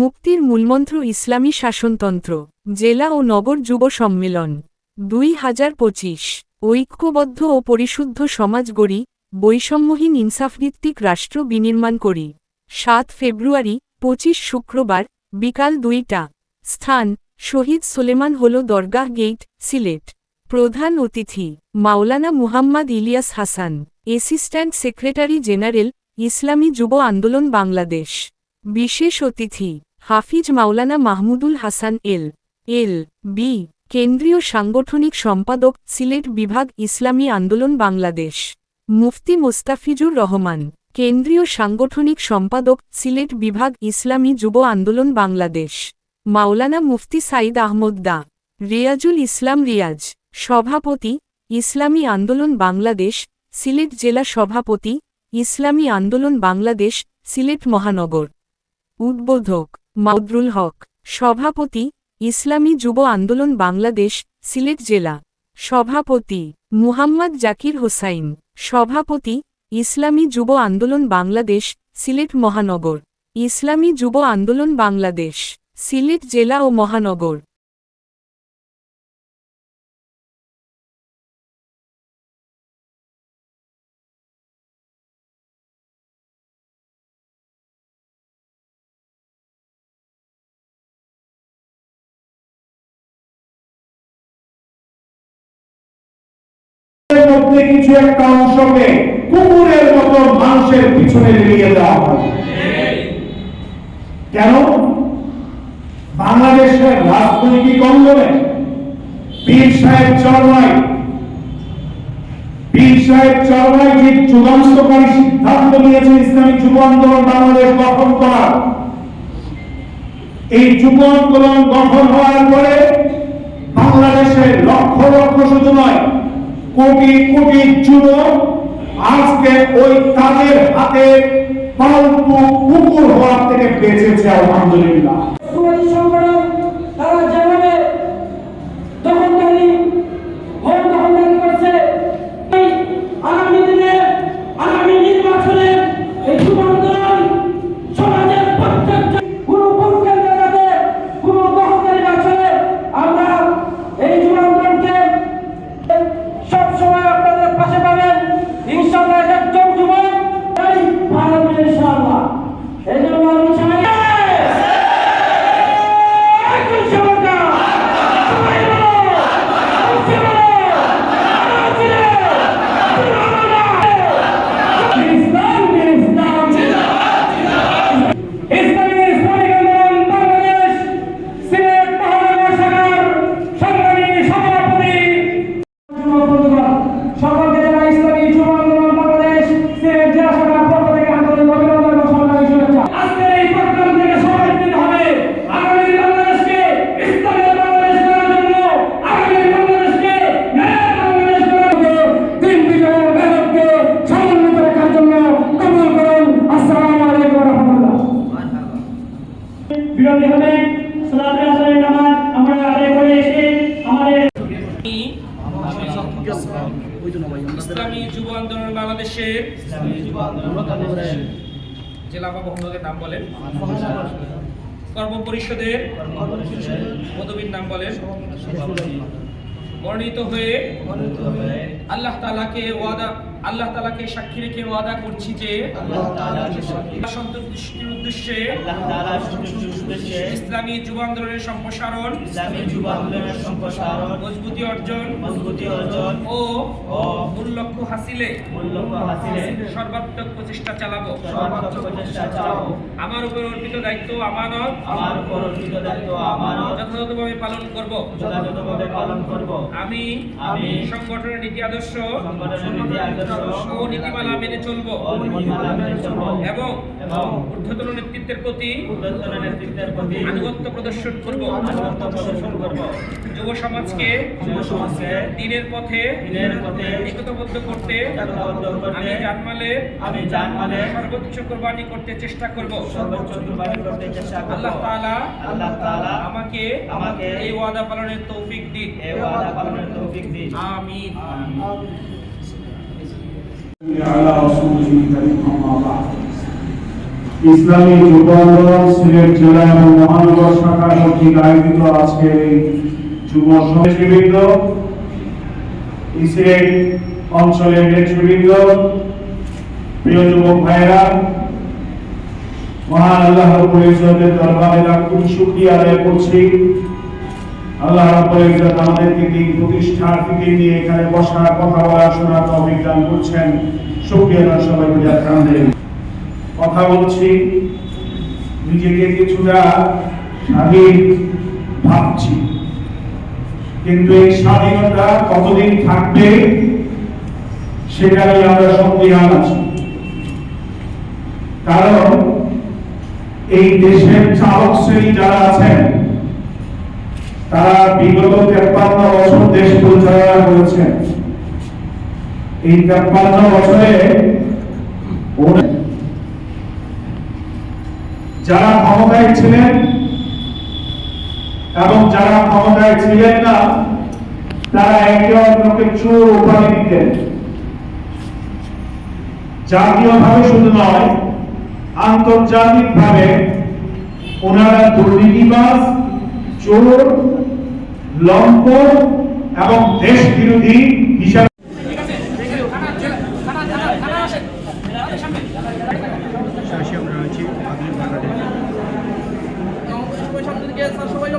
মুক্তির মূলমন্ত্র ইসলামী শাসনতন্ত্র, জেলা ও নগর যুব সম্মেলন, দুই হাজার পঁচিশ, ঐক্যবদ্ধ ও পরিশুদ্ধ সমাজ গড়ি, বৈষম্যহীন ইনসাফভিত্তিক রাষ্ট্র বিনির্মাণ করি। সাত ফেব্রুয়ারি, পঁচিশ শুক্রবার, বিকাল দুইটা। স্থান, শহীদ সোলেমান হল দরগাহ গেট, সিলেট। প্রধান অতিথি, Maulana Muhammad Ilias Hasan, assistant secretary general, Islami Jubo Andolan Bangladesh. বিশেষ অতিথি, Hafiz Maulana Mahmudul Hasan L L, B, কেন্দ্রীয় সাংগঠনিক সম্পাদক, সিলেট বিভাগ ইসলামী আন্দোলন বাংলাদেশ, মুফতি মোস্তাফিজুর রহমান, কেন্দ্রীয় সাংগঠনিক সম্পাদক, সিলেট বিভাগ ইসলামী যুব আন্দোলন বাংলাদেশ, মাওলানা মুফতি সাইদ আহমদ দা, রিয়াজুল ইসলাম রিয়াজ, সভাপতি, ইসলামী আন্দোলন বাংলাদেশ, সিলেট জেলা সভাপতি, ইসলামী আন্দোলন বাংলাদেশ, সিলেট মহানগর। উদ্বোধক মাউদ্রুল হক, সভাপতি, ইসলামী যুব আন্দোলন বাংলাদেশ, সিলেট জেলা। সভাপতি মুহাম্মদ জাকির হোসাইন, সভাপতি, ইসলামী যুব আন্দোলন বাংলাদেশ, সিলেট মহানগর। ইসলামী যুব আন্দোলন বাংলাদেশ, সিলেট জেলা ও মহানগর। কিছু একটা অংশকে কুকুরের মতো মানুষের পিছনে নিয়ে দেওয়া হয়। কেন? বাংলাদেশের রাজনৈতিক অঙ্গনে পীর সাহেব চরমাই পীর সাহেব চরমাই যে চূড়ান্তকারী সিদ্ধান্ত নিয়েছে ইসলামী যুব আন্দোলন বাংলাদেশ গঠন করার। এই যুব আন্দোলন গঠন হওয়ার পরে বাংলাদেশের লক্ষ লক্ষ শুধু নয় কোটি কোটি যুবক আজকে ওই তাদের হাতে পালতু কুকুর হওয়ার থেকে বেঁচেছে আলহামদুলিল্লাহ। ইসলামী জেলা বা নাম বলেন। কর্ম পরিষদের পদবীর নাম বলেন। বর্ণিত হয়ে আল্লাহ তালাকে ওয়াদা আল্লাহ তালাকে সাক্ষী রেখে ওয়াদা করছি যে সন্তুষ্টির উদ্দেশ্যে ইসলামী যুব আন্দোলনের সম্প্রসারণ মজবুতি অর্জন ও মূল লক্ষ্য হাসিলে সর্বাত্মক প্রচেষ্টা চালাবো। আমার উপর অর্পিত দায়িত্ব আমানত। আমার উপর অর্পিত দায়িত্ব আমানত। যথাযথভাবে পালন করব। যথাযথভাবে পালন করব। আমি আমি সংগঠনের নীতি আদর্শ সংগঠনের নীতি আদর্শ নীতিমালা মেনে চলব। এবং ঊর্ধ্বতন নেতৃত্বের প্রতি আনুগত্য প্রদর্শন করব। যুব সমাজকে দিনের পথে একতাবদ্ধ করতে আমি জানমালে আমি জানমালে সর্বোচ্চ কোরবানি করতে চেষ্টা করব। সর্বোচ্চ কোরবানি করতে চেষ্টা করব আল্লাহ তাআলা আল্লাহ তাআলা আমাকে আমাকে এই ওয়াদা পালনের তৌফিক দিন। এই ওয়াদা পালনের তৌফিক দিন। আমিন। আমিন। ইসলামী যুব আন্দোলন সিলেট জেলা এবং মহানগর শাখা কর্তৃক আয়োজিত আজকের এই যুব নেতৃবৃন্দ সিলেট অঞ্চলের নেতৃবৃন্দ, প্রিয় যুবক ভাইয়েরা, মহান আল্লাহ রাব্বুল ইজ্জতের দরবারে লাখো শুকরিয়া আদায় করছি। আল্লাহ রাব্বুল ইজ্জত আমাদেরকে দিন প্রতিষ্ঠার থেকে নিয়ে এখানে বসার কথা বলা শোনার তৌফিক দান করছেন। শুকরিয়া দান সবাই মিলে আলহামদুলিল্লাহ কথা বলছি, নিজেকে কিছুটা স্বাধীন ভাবছি। কিন্তু এই স্বাধীনতা কতদিন থাকবে সেটাই আমরা সন্দিহান আছি কারণ এই দেশের চালক শ্রেণি যারা আছেন তারা বিগত তেপ্পান্ন বছর দেশ পরিচালনা করেছেন। এই তেপ্পান্ন বছরে যারা ক্ষমতায় ছিলেন এবং যারা ক্ষমতায় ছিলেন না, তারা একে অন্যকে চোর উপাধি দিতেন। জাতীয়ভাবে শুধু নয়, আন্তর্জাতিকভাবে ওনারা দুর্নীতিবাজ, চোর লম্পট এবং দেশ বিরোধী হিসাবে সবাই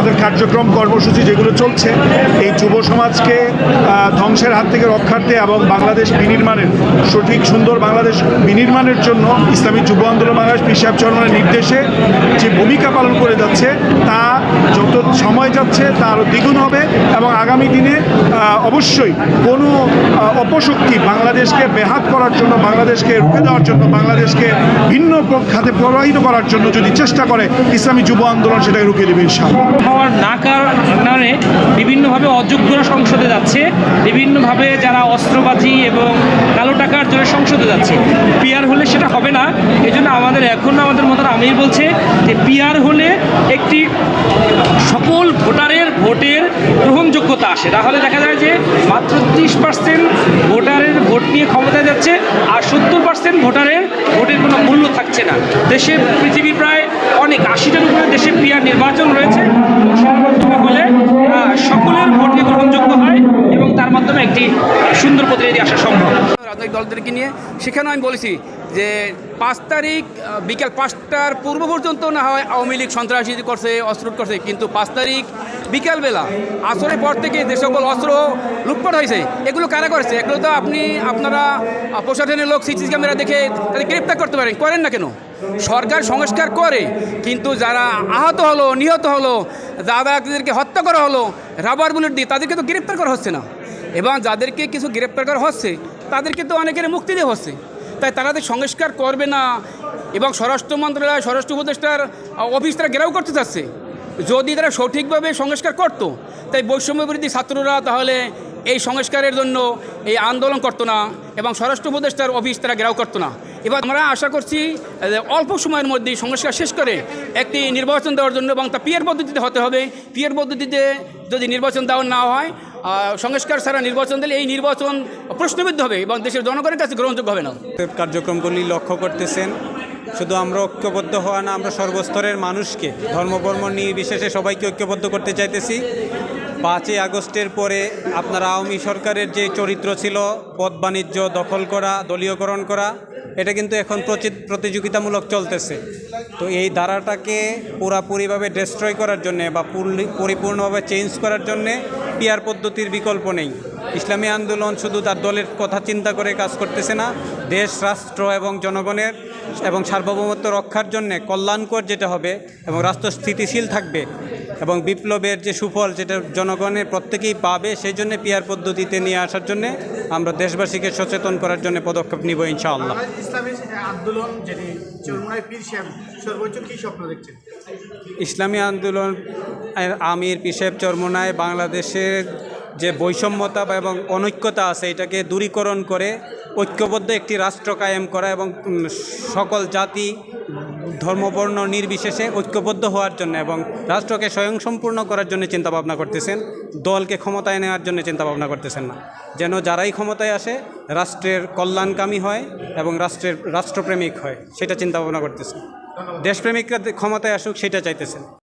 আমাদের কার্যক্রম, কর্মসূচি যেগুলো চলছে, এই যুব সমাজকে ধ্বংসের হাত থেকে রক্ষার্থে এবং বাংলাদেশ বিনির্মাণের, সঠিক সুন্দর বাংলাদেশ বিনির্মাণের জন্য ইসলামী যুব আন্দোলন বাংলাদেশ পিসাব চরণের নির্দেশে যে ভূমিকা পালন করে যাচ্ছে, তা যত সময় যাচ্ছে তা আরও দ্বিগুণ হবে এবং আগামী দিনে অবশ্যই কোনো অপশক্তি বাংলাদেশকে বেহাত করার জন্য, বাংলাদেশকে রুখে দেওয়ার জন্য, বাংলাদেশকে ভিন্ন খাতে প্রবাহিত করার জন্য যদি চেষ্টা করে, ইসলামী যুব আন্দোলন সেটাকে রুখে দেবে ইনশাআল্লাহ। হওয়ার না কারণে বিভিন্নভাবে অযোগ্যরা সংসদে যাচ্ছে, বিভিন্নভাবে যারা অস্ত্রবাজি এবং কালো টাকার জন্য সংসদে যাচ্ছে। পিয়ার হলে সেটা হবে না। এই জন্য আমাদের এখন আমাদের মতো আমির বলছে যে পিয়ার হলে একটি সকল ভোটারের ভোটের গ্রহণযোগ্যতা আসে। তাহলে দেখা যায় যে মাত্র ত্রিশ পার্সেন্ট ভোটারের ভোট নিয়ে ক্ষমতায় যাচ্ছে আর সত্তর পার্সেন্ট ভোটারের ভোটের কোনো মূল্য থাকছে না। দেশে পৃথিবীর প্রায় অনেক আশিটার উপরে দেশে পিয়ার নির্বাচন রয়েছে। হলে সকলের ভোটে গ্রহণযোগ্য হয় এবং তার মাধ্যমে একটি সুন্দর প্রতিনিধি আসা সম্ভব। রাজনৈতিক দলদেরকে নিয়ে সেখানে আমি বলেছি যে পাঁচ তারিখ বিকেল পাঁচটার পূর্ব পর্যন্ত না হয় আওয়ামী লীগ সন্ত্রাসী করছে, অস্ত্র করছে, কিন্তু পাঁচ তারিখ বিকেলবেলা, আসরের পর থেকে যে সকল অস্ত্র লুটপাট হয়েছে, এগুলো কারা করেছে? এগুলো তো আপনি, আপনারা প্রশাসনের লোক, সিসি ক্যামেরা দেখে তাদের গ্রেপ্তার করতে পারেন। করেন না কেন? সরকার সংস্কার করে, কিন্তু যারা আহত হলো, নিহত হলো যাদেরকে হত্যা করা হলো, রাবার বুলেট দিয়ে তাদেরকে তো গ্রেপ্তার করা হচ্ছে না। এবং যাদেরকে কিছু গ্রেপ্তার করা হচ্ছে, তাদেরকে তো অনেকের মুক্তি দেওয়া হচ্ছে। তাই তারা তো সংস্কার করবে না, এবং স্বরাষ্ট্র মন্ত্রণালয়, স্বরাষ্ট্র উপদেষ্টার অফিস তারা ঘেরাও করতে চাচ্ছে। যদি তারা সঠিকভাবে সংস্কার করতো, তাই বৈষম্য বিরোধী ছাত্ররা তাহলে এই সংস্কারের জন্য এই আন্দোলন করতো না এবং স্বরাষ্ট্র উপদেষ্টার অফিস তারা ঘেরাও করতো না। এবার আমরা আশা করছি অল্প সময়ের মধ্যেই সংস্কার শেষ করে একটি নির্বাচন দেওয়ার জন্য এবং তা পিয়ার পদ্ধতিতে হতে হবে। পিয়ার পদ্ধতিতে যদি নির্বাচন দেওয়া না হয় সংস্কার ছাড়া নির্বাচন দিলে এই নির্বাচন প্রশ্নবিদ্ধ হবে এবং দেশের জনগণের কাছে গ্রহণযোগ্য হবে না। কার্যক্রমগুলি লক্ষ্য করতেছেন। শুধু আমরা ঐক্যবদ্ধ হওয়া না, আমরা সর্বস্তরের মানুষকে ধর্মবর্ম নির্বিশেষে সবাইকে ঐক্যবদ্ধ করতে চাইতেছি। পাঁচই আগস্টের পরে আপনার আওয়ামী সরকারের যে চরিত্র ছিল পদ বাণিজ্য দখল করা, দলীয়করণ করা, এটা কিন্তু এখন প্রতিযোগিতামূলক চলতেছে। তো এই ধারাটাকে পুরাপুরিভাবে ডেস্ট্রয় করার জন্যে বা পরিপূর্ণভাবে চেঞ্জ করার জন্যে পিয়ার পদ্ধতির বিকল্প নেই। ইসলামী আন্দোলন শুধু তার দলের কথা চিন্তা করে কাজ করতেছে না, দেশ, রাষ্ট্র এবং জনগণের এবং সার্বভৌমত্ব রক্ষার জন্যে কল্যাণকর যেটা হবে এবং রাষ্ট্র স্থিতিশীল থাকবে এবং বিপ্লবের যে সুফল যেটা জনগণের প্রত্যেকেই পাবে সেই জন্য পিয়ার পদ্ধতিতে নিয়ে আসার জন্য আমরা দেশবাসীকে সচেতন করার জন্য পদক্ষেপ নিব ইনশাআল্লাহ। ইসলামী আন্দোলন যেটি চরমনায় পীর সাহেব সর্বোচ্চ কি স্বপ্ন দেখছেন? ইসলামী আন্দোলন আমির পিসেব চরমনায় বাংলাদেশের যে বৈষম্যতা এবং অনৈক্যতা আছে এটাকে দূরীকরণ করে ঐক্যবদ্ধ একটি রাষ্ট্র কায়েম করা এবং সকল জাতি, ধর্মবর্ণ নির্বিশেষে ঐক্যবদ্ধ হওয়ার জন্য এবং রাষ্ট্রকে স্বয়ংসম্পূর্ণ করার জন্য চিন্তাভাবনা করতেছেন, দলকে ক্ষমতায় নেওয়ার জন্য চিন্তাভাবনা করতেছেন না। যেন যারাই ক্ষমতায় আসে, রাষ্ট্রের কল্যাণকামী হয় এবং রাষ্ট্রের রাষ্ট্রপ্রেমিক হয়, সেটা চিন্তাভাবনা করতেছেন। দেশপ্রেমিকরা ক্ষমতায় আসুক, সেটা চাইতেছেন।